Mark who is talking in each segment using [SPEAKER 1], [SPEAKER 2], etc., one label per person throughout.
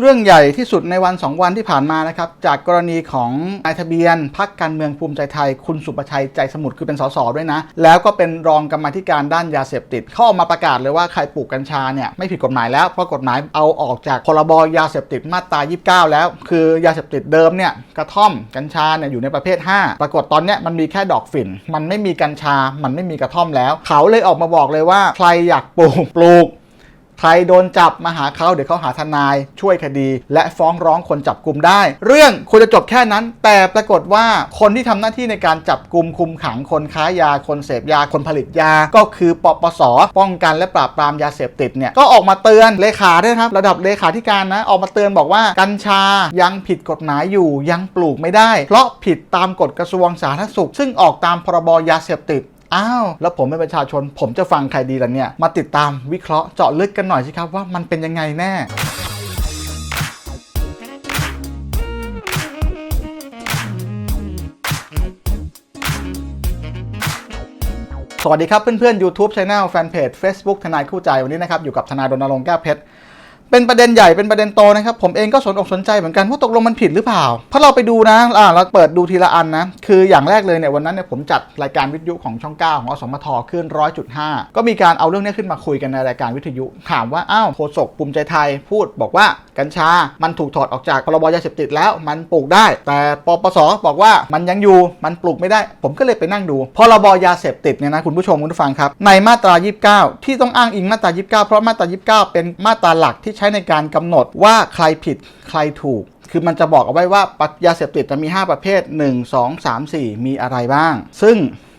[SPEAKER 1] เรื่องใหญ่ที่สุดในวัน 2 วันที่ผ่านมานะครับ จากกรณีของนายทะเบียนพักการเมืองภูมิใจไทย คุณสุประชัยใจสมุทรคือเป็นสสด้วยนะ แล้วก็เป็นรองกรรมาธิการด้านยาเสพติดเขาออกมาประกาศเลยว่าใครปลูกกัญชาเนี่ยไม่ผิดกฎหมายแล้ว เพราะกฎหมายเอาออกจากพรบยาเสพติดมาตรา 29 แล้ว คือยาเสพติดเดิมเนี่ยกระท่อมกัญชาเนี่ยอยู่ในประเภท 5 ปรากฏตอนเนี้ยมันมีแค่ดอกฝิ่น มันไม่มีกัญชา มันไม่มีกระท่อมแล้ว เขาเลยออกมาบอกเลยว่าใครอยากปลูกปลูก ใครโดนจับมาหาเขาเดี๋ยวเขาหาทนาย ช่วยคดี และฟ้องร้องคนจับกลุ่มได้ เรื่องควรจะจบแค่นั้น แต่ปรากฏว่าคนที่ทำหน้าที่ในการจับกลุ่มคุมขังคนค้ายาคนเสพยาคนผลิตยา ก็คือปปส ป้องกันและปราบปรามยาเสพติดเนี่ยก็ออกมาเตือนเลขาด้วยครับ ระดับเลขาธิการนะออกมาเตือนบอกว่ากัญชายังผิดกฎหมายอยู่ยังปลูกไม่ได้ เพราะผิดตามกฎกระทรวงสาธารณสุข ซึ่งออกตามพรบยาเสพติด อ้าว แล้วผมเป็นประชาชน ผมจะฟังใครดีล่ะเนี่ย มาติดตามวิเคราะห์เจาะลึกกันหน่อยสิครับว่ามันเป็นยังไงแน่สวัสดีครับเพื่อนๆ YouTube Channel Fanpage Facebook ทนายคู่ใจวันนี้นะครับ อยู่กับทนายรณรงค์แก้วเพชร เป็นประเด็นใหญ่เป็นประเด็นโตนะครับผมเองก็สนอกสนใจเหมือนกันว่าตกลงมันผิดหรือเปล่าเพราะเราไปดูนะอ่าเราเปิดดูทีละอันนะคืออย่างแรกเลยเนี่ยวันนั้นเนี่ยผมจัดรายการวิทยุของช่อง 9 ของอสมทขึ้นร้อยจุดห้าก็มีการเอาเรื่องนี้ขึ้นมาคุยกันในรายการวิทยุ ถามว่าอ้าวโฆษกภูมิใจไทยพูดบอกว่ากัญชา มันถูกถอดออกจากพรบยาเสพติดแล้วมันปลูกได้ แต่ปปสบอกว่ามันยังอยู่มันปลูกไม่ได้ ผมก็เลยไปนั่งดูพรบยาเสพติดเนี่ยนะคุณผู้ชมคุณผู้ฟังครับในมาตรา 29 ที่ต้องอ้างอิงมาตรา 29 เพราะมาตรา 29 เป็นมาตราหลักที่ใช้ในการกำหนดว่าใครผิดใครถูก คือมันจะบอกเอาไว้ว่าปัจยาเสพติดจะมี 5 ประเภท 1 2 3 4 มีอะไรบ้าง ซึ่ง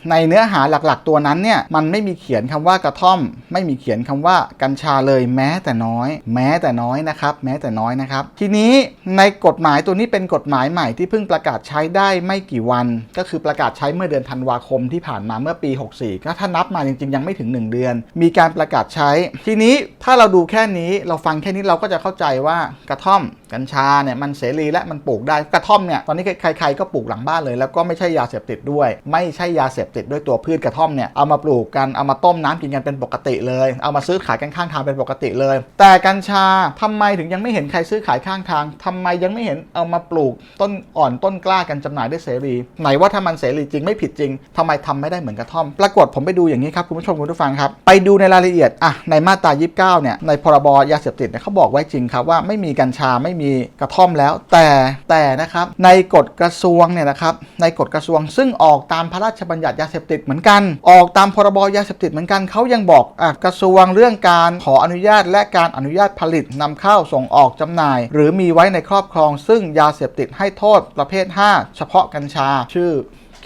[SPEAKER 1] ในเนื้อหาหลักๆ ตัวนั้นเนี่ยมันไม่มีเขียนคำว่ากระท่อม ไม่มีเขียนคำว่ากัญชาเลยแม้แต่น้อย แม้แต่น้อยนะครับ แม้แต่น้อยนะครับ ทีนี้ในกฎหมายตัวนี้เป็นกฎหมายใหม่ที่เพิ่งประกาศใช้ได้ไม่กี่วัน ก็คือประกาศใช้เมื่อเดือนธันวาคมที่ผ่านมาเมื่อปี 64 ก็ถ้านับมาจริงๆ ยังไม่ถึง 1 เดือน มีการประกาศใช้ ทีนี้ถ้าเราดูแค่นี้เราฟังแค่นี้เราก็จะเข้าใจว่ากระท่อมกัญชาเนี่ยมันเสรีและมันปลูกได้กระท่อมเนี่ยตอนนี้ใครๆก็ปลูกหลังบ้านเลย แล้วก็ไม่ใช่ยาเสพติดด้วย ไม่ใช่ยาเสพติดด้วยตัวพืชกระท่อมเนี่ยเอามาปลูกกันเอามาต้มน้ำกินกันเป็นปกติเลย เอามาซื้อขายกันข้างทางเป็นปกติเลย แต่กัญชาทำไมถึงยังไม่เห็นใครซื้อขายข้างทางทำไมยังไม่เห็นเอามาปลูกต้นอ่อนต้นกล้ากันจำหน่ายได้เสรี ไหนว่าถ้ามันเสรีจริงไม่ผิดจริงทำไมทำไม่ได้เหมือนกระท่อม ปรากฏผมไปดูอย่างนี้ครับคุณผู้ชมคุณผู้ฟังครับไปดูในรายละเอียดอะในมาตรา 29เนี่ยในพรบยาเสพติดเนี่ยเขาบอกไว้จริงครับว่าไม่มีกัญชาไม่มีกระท่อมแล้ว แต่แต่นะครับในกฎกระทรวงเนี่ยนะครับในกฎกระทรวงซึ่งออกตามพระราชบัญญัติยาเสพติดเหมือนกัน ออกตามพรบยาเสพติดเหมือนกันเขายังบอกอกระทรวงเรื่องการขออนุญาต และการอนุญาตผลิตนำเข้าส่งออกจำหน่าย หรือมีไว้ในครอบครอง ซึ่งยาเสพติดให้โทษประเภท 5 เฉพาะกัญชาชื่อ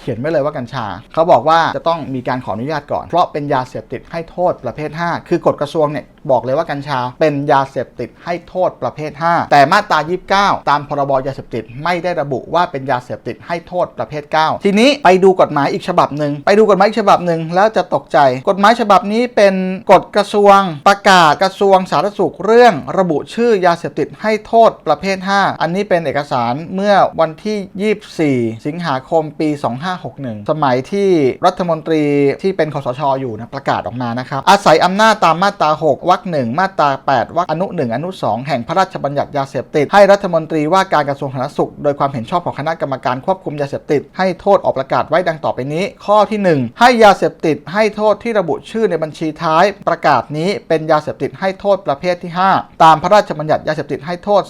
[SPEAKER 1] ขียนไว้เลยว่ากัญชา เขาบอกว่าจะต้องมีการขออนุญาตก่อน เพราะเป็นยาเสพติดให้โทษประเภท 5 คือกฎกระทรวงเนี่ยบอกเลยว่ากัญชาเป็นยาเสพติดให้โทษประเภท 5 แต่มาตรา 29 ตามพรบยาเสพติดไม่ได้ระบุว่าเป็นยาเสพติดให้โทษประเภท 9 ทีนี้ไปดูกฎหมายอีกฉบับหนึ่งไปดูกฎหมายอีกฉบับหนึ่งแล้วจะตกใจ กฎหมายฉบับนี้เป็นกฎกระทรวง ประกาศกระทรวงสาธารณสุขเรื่อง ระบุชื่อยาเสพติดให้โทษประเภท 5 อันนี้เป็นเอกสารเมื่อวันที่ 24 สิงหาคมปี 25 2561 สมัยที่รัฐมนตรีที่เป็นคสชอยู่นะประกาศออกมานะครับอาศัยอำนาจตามมาตรา 6วรรคหนึ่งมาตรา 8วรรคอนุ 1 อนุ 2 แห่งพระราชบัญญัติยาเสพติด ให้รัฐมนตรีว่าการกระทรวงสาธารณสุข โดยความเห็นชอบของคณะกรรมการควบคุมยาเสพติด ให้โทษออกประกาศไว้ดังต่อไปนี้ ข้อที่ 1 ให้ยาเสพติดให้โทษที่ระบุชื่อในบัญชีท้ายประกาศนี้เป็นยาเสพติดให้โทษประเภทที่ 5 ตามพระราชบัญญัติยาเสพติดให้โทษ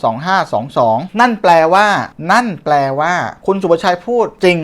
[SPEAKER 1] 2522 นั่นแปลว่า นั่นแปลว่า คุณสุภชัยพูดจริง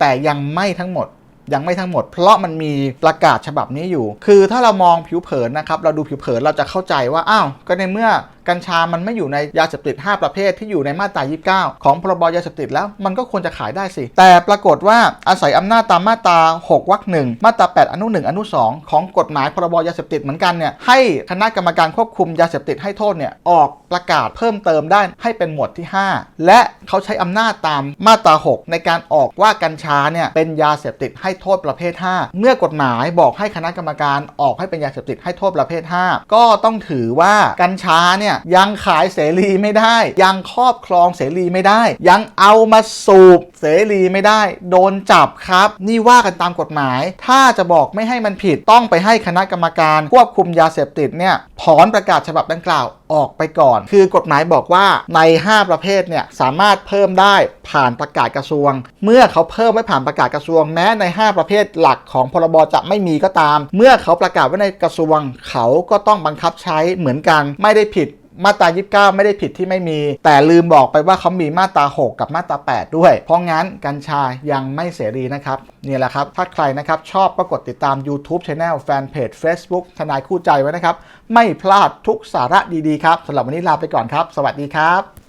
[SPEAKER 1] แต่ยังไม่ทั้งหมดยังไม่ทั้งหมด เพราะมันมีประกาศฉบับนี้อยู่ คือถ้าเรามองผิวเผินนะครับ เราดูผิวเผินเราจะเข้าใจว่า อ้าว ก็ในเมื่อกัญชามันไม่อยู่ในยาเสพติด 5 ประเภทที่อยู่ในมาตรา 29 ของพรบยาเสพติดแล้วมันก็ควรจะขายได้สิ แต่ปรากฏว่าอาศัยอำนาจตามมาตรา 6วรรคหนึ่งมาตรา 8 อนุ 1 อนุ 2 ของกฎหมายพรบยาเสพติดเหมือนกันเนี่ยให้คณะกรรมการควบคุมยาเสพติดให้โทษเนี่ยออกประกาศเพิ่มเติมได้ให้เป็นหมวดที่ 5 และเขาใช้อำนาจตามมาตรา 6 ในการออกว่ากัญชาเนี่ยเป็นยาเสพติดให้โทษประเภท 5 เมื่อกฎหมายบอกให้คณะกรรมการออกให้เป็นยาเสพติดให้โทษประเภท 5 ก็ต้องถือว่ากัญชาเนี่ยเนี่ยยังขายเสรีไม่ได้ ยังครอบครองเสรีไม่ได้ ยังเอามาสูบเสรีไม่ได้ โดนจับครับ นี่ว่ากันตามกฎหมาย ถ้าจะบอกไม่ให้มันผิดต้องไปให้คณะกรรมการควบคุมยาเสพติดเนี่ยถอนประกาศฉบับดังกล่าวออกไปก่อน คือกฎหมายบอกว่าใน 5 ประเภทเนี่ยสามารถเพิ่มได้ผ่านประกาศกระทรวง เมื่อเขาเพิ่มไว้ผ่านประกาศกระทรวงแม้ใน 5 ประเภทหลักของพรบจะไม่มีก็ตาม เมื่อเขาประกาศไว้ในกระทรวง เขาก็ต้องบังคับใช้เหมือนกันไม่ได้ผิด มาตรา 29 ไม่ได้ผิดที่ไม่มี แต่ลืมบอกไปว่าเขามีมาตรา 6 กับมาตรา 8 ด้วย เพราะงั้นกัญชายังไม่เสรีนะครับนี่แหละครับ ถ้าใครนะครับชอบก็กดติดตาม YouTube Channel Fanpage Facebook ทนายคู่ใจไว้นะครับ ไม่พลาดทุกสาระดีๆครับสำหรับวันนี้ลาไปก่อนครับ สวัสดีครับ